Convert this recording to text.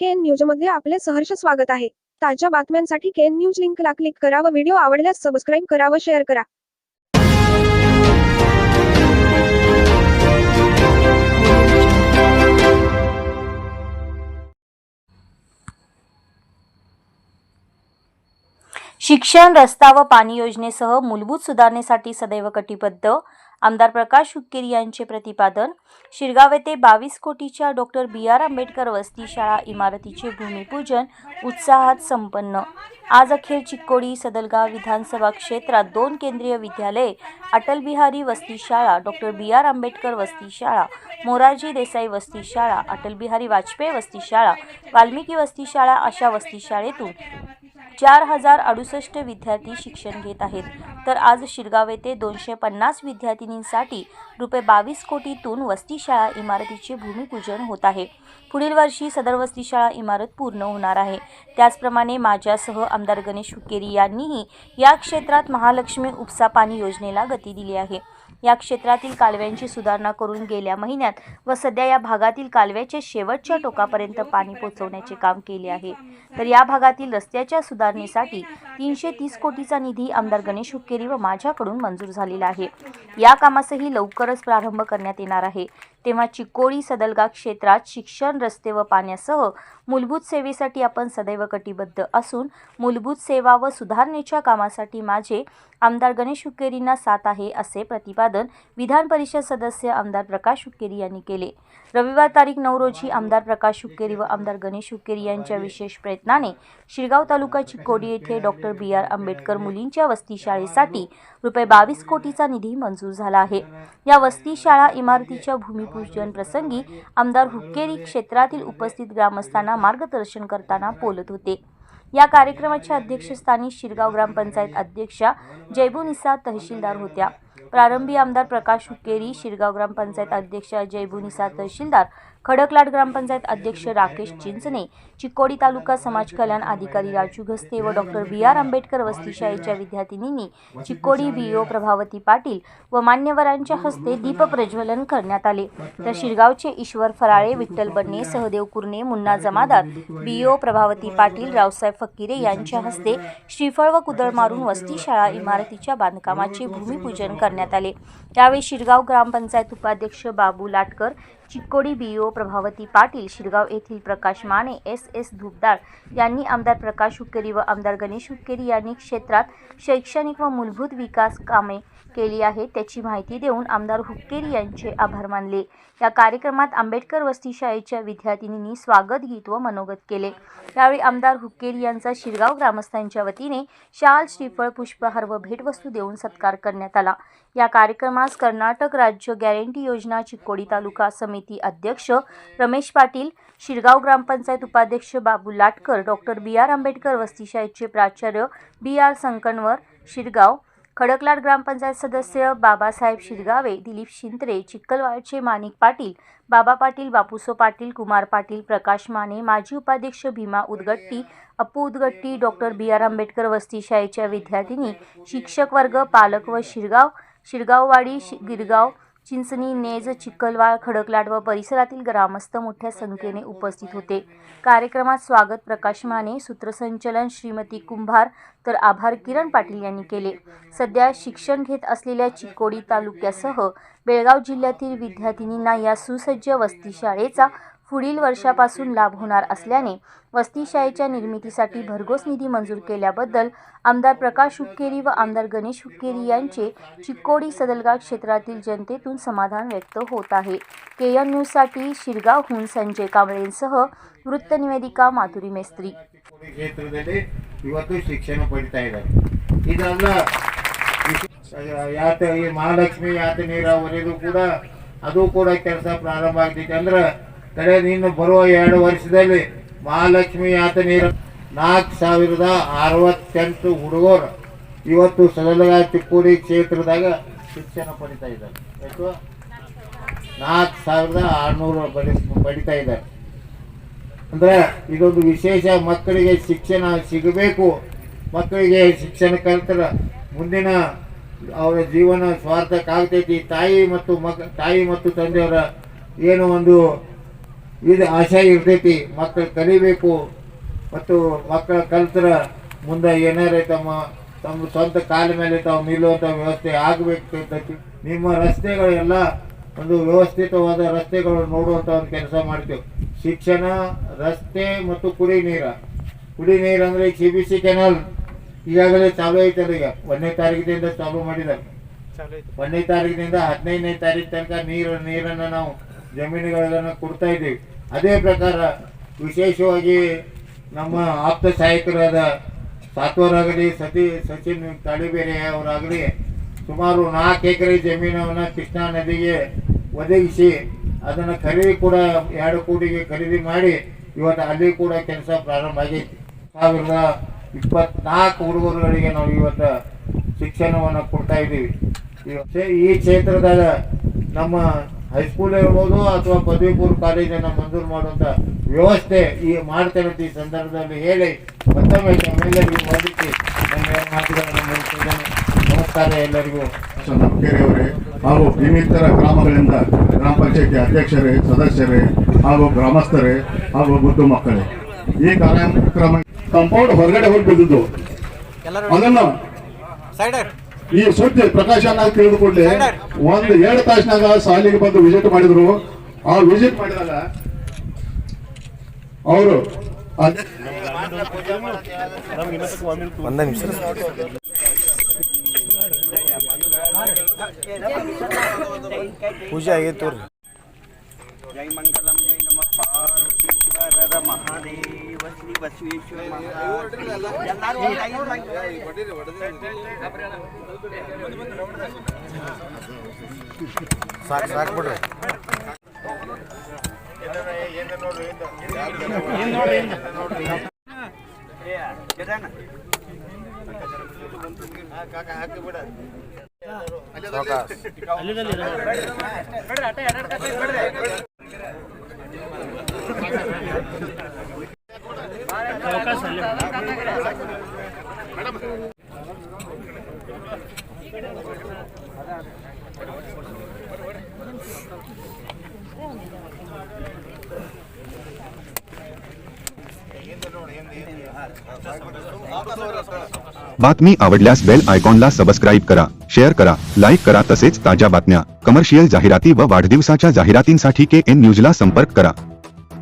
केन न्यूजमध्ये आपले सहर्ष स्वागत आहे. ताज्या बातम्यांसाठी केन न्यूज लिंकला क्लिक करा व व्हिडिओ आवडल्यास सबस्क्राईब करा व शेअर करा. शिक्षण रस्ता व पाणी योजनेसह मूलभूत सुधारणेसाठी सदैव कटिबद्ध आमदार प्रकाश हुक्केरी यांचे प्रतिपादन. शिरगाव येथे बावीस कोटीच्या डॉक्टर बी आर आंबेडकर वस्ती शाळा इमारतीचे भूमिपूजन उत्साहात संपन्न. आज अखेर चिक्कोडी सदलगाव विधानसभा क्षेत्रात दोन केंद्रीय विद्यालये अटल बिहारी शाळा डॉक्टर बी आर आंबेडकर वस्ती शाळा मोरारजी देसाई वस्ती शाळा अटल बिहारी वाजपेयी वस्ती शाळा वाल्मिकी वस्ती शाळा अशा वस्ती शाळेतून चार हजार अडुसष्ट विद्यार्थी शिक्षण घेत आहेत. तर आज शिरगाव येथे दोनशे पन्नास विद्यार्थिनींसाठी रुपये बावीस कोटीतून वसती शाळा इमारतीचे भूमिपूजन होत आहे. पुढील वर्षी सदर वसती शाळा इमारत पूर्ण होणार आहे. त्याचप्रमाणे माझ्यासह आमदार गणेश हुकेरी यांनीही या क्षेत्रात महालक्ष्मी उपसा पाणी योजनेला गती दिली आहे. या क्षेत्रातील कालव्यांची सुधारणा करून गेल्या महिन्यात व सध्या या भागातील कालव्याच्या शेवटच्या टोकापर्यंत पाणी पोहोचवण्याचे काम केले आहे. तर या भागातील रस्त्याच्या सुधारणेसाठी तीनशे तीस कोटीचा निधी आमदार गणेश हुक्केरी व माझ्याकडून मंजूर झालेला आहे. या कामासही लवकरच प्रारंभ करण्यात येणार आहे. तेव्हा चिकोळी सदलगा क्षेत्रात शिक्षण रस्ते व पाण्यासह मूलभूत सेवेसाठी आपण सदैव कटिबद्ध असून मूलभूत सेवा व सुधारणेच्या कामासाठी माझे आमदार गणेश हुक्केरींना साथ आहे असे प्रतिपादन विधान परिषद सदस्य आमदार प्रकाश हुक्केरी यांनी केले. रविवार तारीख नऊ रोजी आमदार प्रकाश हुक्केरी व आमदार गणेश हुक्केरी यांच्या विशेष प्रयत्नाने शिरगाव तालुका चिकोडी येथे डॉक्टर बी. आर. आंबेडकर मुलींच्या वस्ती शाळेसाठी रुपये बावीस कोटीचा निधी मंजूर झाला आहे. या वस्ती शाळा इमारतीच्या भूमिपूजन प्रसंगी आमदार हुक्केरी क्षेत्रातील उपस्थित ग्रामस्थांना मार्गदर्शन करताना बोलत होते. या कार्यक्रमाच्या अध्यक्षस्थानी शिरगाव ग्रामपंचायत अध्यक्षा जयबुनिसा तहसीलदार होत्या. प्रारंभी आमदार प्रकाश हुक्केरी शिरगाव ग्रामपंचायत अध्यक्ष जयबुनिसा तहसीलदार खडकलाट ग्रामपंचायत अध्यक्ष राकेश चिंचणे चिकोडी तालुका समाज कल्याण अधिकारी राजू घस्ते व डॉक्टर बी आर आंबेडकर वस्ती शाळेच्या विद्यार्थिनींनी चिकोडी बीओ प्रभावती पाटील व मान्यवरांच्या हस्ते दीप प्रज्वलन करण्यात आले. तर शिरगावचे ईश्वर फराळे विठ्ठल बन्ने सहदेव कुर्णे मुन्ना जमादार बीओ प्रभावती पाटील रावसाहेब फकीरे यांच्या हस्ते श्रीफळ व कुदळ मारून वस्ती शाळा इमारतीच्या बांधकामाचे भूमिपूजन करण्यात आले. यावेळी शिरगाव ग्रामपंचायत उपाध्यक्ष बाबू लाटकर चिक्कोडी बीओ प्रभावती पाटील शिरगाव येथील प्रकाश माने एस एस धुपदाळ यांनी आमदार प्रकाश हुक्केरी व आमदार गणेश हुक्केरी यांनी क्षेत्रात शैक्षणिक व मूलभूत विकास कामे केली आहे त्याची माहिती देऊन आमदार हुक्केरी यांचे आभार मानले. या कार्यक्रमात आंबेडकर वस्ती शाळेच्या विद्यार्थिनींनी स्वागत गीत व मनोगत केले. यावेळी आमदार हुक्केरी यांचा शिरगाव ग्रामस्थांच्या वतीने शाल श्रीफळ पुष्पहार व भेटवस्तू देऊन सत्कार करण्यात आला. या कार्यक्रमास कर्नाटक राज्य गॅरंटी योजना चिकोडी तालुका समिती अध्यक्ष रमेश पाटील शिरगाव ग्रामपंचायत उपाध्यक्ष Babu Latkar doctor B R Ambedkar वस्ती शाळेचे प्राचार्य बी आर संकणवर शिरगाव खडकलाट ग्रामपंचायत सदस्य बाबासाहेब शिरगावे दिलीप शिंत्रे चिक्कलवाडचे माणिक पाटील बाबा पाटील बापूसो पाटील कुमार पाटील प्रकाश माने माजी उपाध्यक्ष Bhima Udagatti Appu Udagatti doctor B R Ambedkar वस्ती शाळेच्या विद्यार्थिनी शिक्षक वर्ग पालक व शिरगाव शिरगाववाडी शि गिरगाव चिंचणी नेज चिखलवाळ खडकलाट व परिसरातील ग्रामस्थ मोठ्या संख्येने उपस्थित होते. कार्यक्रमात स्वागत प्रकाश माने सूत्रसंचलन श्रीमती कुंभार तर आभार किरण पाटील यांनी केले. सध्या शिक्षण घेत असलेल्या चिकोडी तालुक्यासह बेळगाव जिल्ह्यातील विद्यार्थिनींना या सुसज्ज वस्ती शाळेचा पुढील वर्षापासून लाभ होणार असल्याने वसती शाळेच्या निर्मितीसाठी भरघोस निधी मंजूर केल्याबद्दल आमदार प्रकाश हुक्केरी व आमदार गणेश हुक्केरी यांचे चिक्कोडी सदलगा क्षेत्रातील जनतेतून समाधान व्यक्त होत आहे के एन न्यूजसाठी शिरगावहून संजय कांबळेंसह वृत्तनिवेदिका माधुरी मेस्त्री ಕ್ಷೇತ್ರದಲ್ಲಿ ಇವತ್ತು ಶಿಕ್ಷಣ ಪಡಿತಾ ಇದ್ದಾರೆ ಇದಲ್ಲ ವಿಶೇಷ- ಯಾತ ಈ ಮಹಾಲಕ್ಷ್ಮಿ ಯಾತ ನೀರಾವರಿದು ಕೂಡ ಅದು ಕೂಡ ಕೆಲಸ ಪ್ರಾರಂಭ ಆಗ್ತೈತೆ ಅಂದ್ರೆ ಕಡೆ ನೀನು ಬರುವ ಎರಡು ವರ್ಷದಲ್ಲಿ ಮಹಾಲಕ್ಷ್ಮಿ ಯಾತ ನೀರು. ನಾಲ್ಕು ಸಾವಿರದ ಅರವತ್ತೆಂಟು ಹುಡುಗರು ಇವತ್ತು ಸದಲಗ ಚಿಕ್ಕೋಡಿ ಕ್ಷೇತ್ರದಾಗ ಶಿಕ್ಷಣ ಪಡಿತಾ ಇದ್ದಾರೆ. ಎಷ್ಟು ನಾಲ್ಕು ಸಾವಿರದ ಆರುನೂರು ಬಡಿ ಪಡಿತಾ ಇದ್ದಾರೆ. ಅಂದ್ರೆ ಇದೊಂದು ವಿಶೇಷ ಮಕ್ಕಳಿಗೆ ಶಿಕ್ಷಣ ಸಿಗಬೇಕು. ಮಕ್ಕಳಿಗೆ ಶಿಕ್ಷಣ ಕಲಿತರ ಮುಂದಿನ ಅವರ ಜೀವನ ಸ್ವಾರ್ಥಕ್ಕಾಗ್ತೈತಿ. ತಾಯಿ ಮತ್ತು ಮಕ್ ತಾಯಿ ಮತ್ತು ತಂದೆಯವರ ಏನು ಒಂದು ಇದು ಆಶಯ ಇರ್ತೈತಿ. ಮಕ್ಕಳು ಕಲಿಬೇಕು ಮತ್ತು ಮಕ್ಕಳ ಕಲ್ತರ ಮುಂದೆ ಏನಾರೇ ತಮ್ಮ ತಮ್ಮ ಸ್ವಂತ ಕಾಲ ಮೇಲೆ ತಾವು ನಿಲ್ಲುವಂಥ ವ್ಯವಸ್ಥೆ ಆಗಬೇಕು ನಿಮ್ಮ ರಸ್ತೆಗಳೆಲ್ಲ ಒಂದು ವ್ಯವಸ್ಥಿತವಾದ ರಸ್ತೆಗಳು ನೋಡುವಂಥ ಒಂದು ಕೆಲಸ ಮಾಡ್ತೇವೆ. ಶಿಕ್ಷಣ ರಸ್ತೆ ಮತ್ತು ಕುಡಿ ನೀರ. ಕುಡಿ ನೀರು ಅಂದರೆ ಸಿ ಬಿ ಸಿ ಕೆನಾಲ್ ಈಗಾಗಲೇ ಚಾಲು ಐತಲ್ಲ ಈಗ. ಒಂದನೇ ತಾರೀಕಿನಿಂದ ಚಾಲು ಮಾಡಿದ್ದಾರೆ ಒಂದನೇ ತಾರೀಕಿನಿಂದ ಹದಿನೈದನೇ ತಾರೀಕು ತನಕ ನೀರು ನೀರನ್ನು ನಾವು ಜಮೀನುಗಳನ್ನು ಕೊಡ್ತಾ ಇದ್ದೀವಿ. ಅದೇ ಪ್ರಕಾರ ವಿಶೇಷವಾಗಿ ನಮ್ಮ ಆಪ್ತ ಸಹಾಯಕರಾದ ಸಾತ್ವರಾಗಲಿ ಸತಿ ಸಚಿನ್ ತಾಳಿಬೇರೆ ಅವರಾಗಲಿ ಸುಮಾರು ನಾಲ್ಕು ಎಕರೆ ಜಮೀನವನ್ನು ಕೃಷ್ಣಾ ನದಿಗೆ ಒದಗಿಸಿ ಅದನ್ನು ಖರೀದಿ ಕೂಡ ಎರಡು ಕೋಟಿಗೆ ಖರೀದಿ ಮಾಡಿ ಇವತ್ತು ಅಲ್ಲಿ ಕೂಡ ಕೆಲಸ ಪ್ರಾರಂಭ ಆಗೈತಿ. ಸಾವಿರದ ಇಪ್ಪತ್ನಾಲ್ಕು ಹುಡುಗರುಗಳಿಗೆ ನಾವು ಇವತ್ತು ಶಿಕ್ಷಣವನ್ನು ಕೊಡ್ತಾ ಇದ್ದೀವಿ. ಈ ಕ್ಷೇತ್ರದಾಗ ನಮ್ಮ ಹೈಸ್ಕೂಲ್ ಇರ್ಬೋದು ಅಥವಾ ಪದವಿ ಪೂರ್ವ ಕಾಲೇಜನ್ನು ಮಂಜೂರು ಮಾಡುವಂಥ ವ್ಯವಸ್ಥೆ ಈ ಮಾಡ್ತೇವೆ ಅಂತ ಈ ಸಂದರ್ಭದಲ್ಲಿ ಹೇಳಿ ಮತ್ತೊಮ್ಮೆ ತಮ್ಮೆಲ್ಲರಿಗೂ ವಂದಿಸಿ ನನ್ನ ಮಾತುಗಳನ್ನು ಮುಗಿಸಿದ್ದೇನೆ ನಮಸ್ಕಾರ ಎಲ್ಲರಿಗೂ. ಕೆರೆಯವರೇ ಹಾಗೂ ಇನ್ನಿತರ ಗ್ರಾಮಗಳಿಂದ ಗ್ರಾಮ ಪಂಚಾಯತಿ ಅಧ್ಯಕ್ಷರೇ ಸದಸ್ಯರೇ ಹಾಗೂ ಗ್ರಾಮಸ್ಥರೇ ಹಾಗೂ ಮುದ್ದು ಮಕ್ಕಳೇ ಈ ಕಾರ್ಯಕ್ರಮ ಕಾಂಪೌಂಡ್ ಹೊರಗಡೆ ಹೋಗಿ ಬಿದ್ದಿದ್ದು ಅದನ್ನ ಈ ಸುದ್ದಿ ಪ್ರಕಾಶ್ ಅನ್ನ ತಿಳಿದು ಕೂಡಲೇ ಒಂದು ಎರಡು ತಾಸಿನಾಗ ಸಾಲಿಗೆ ಬಂದು ವಿಸಿಟ್ ಮಾಡಿದ್ರು. ಆ ವಿಸಿಟ್ ಮಾಡಿದಾಗ ಅವರು ಪೂಜೆ ಆಗೈತೆ ಜೈ जय ಹರರ ಮಹಾದೇವ ಶ್ರೀ ಬಸವೇಶ್ವರ ಸಾಕು ಸಾಕು. ಬಿಡ್ರಿ ಅಲ್ಲಿಂದ बातमी आवडल्यास बेल आयकॉनला सबस्क्राईब करा शेअर करा लाईक करा तसेच ताज्या बातम्या कमर्शियल जाहिराती व वाढदिवसाच्या जाहिरातींसाठी के एन न्यूजला संपर्क करा.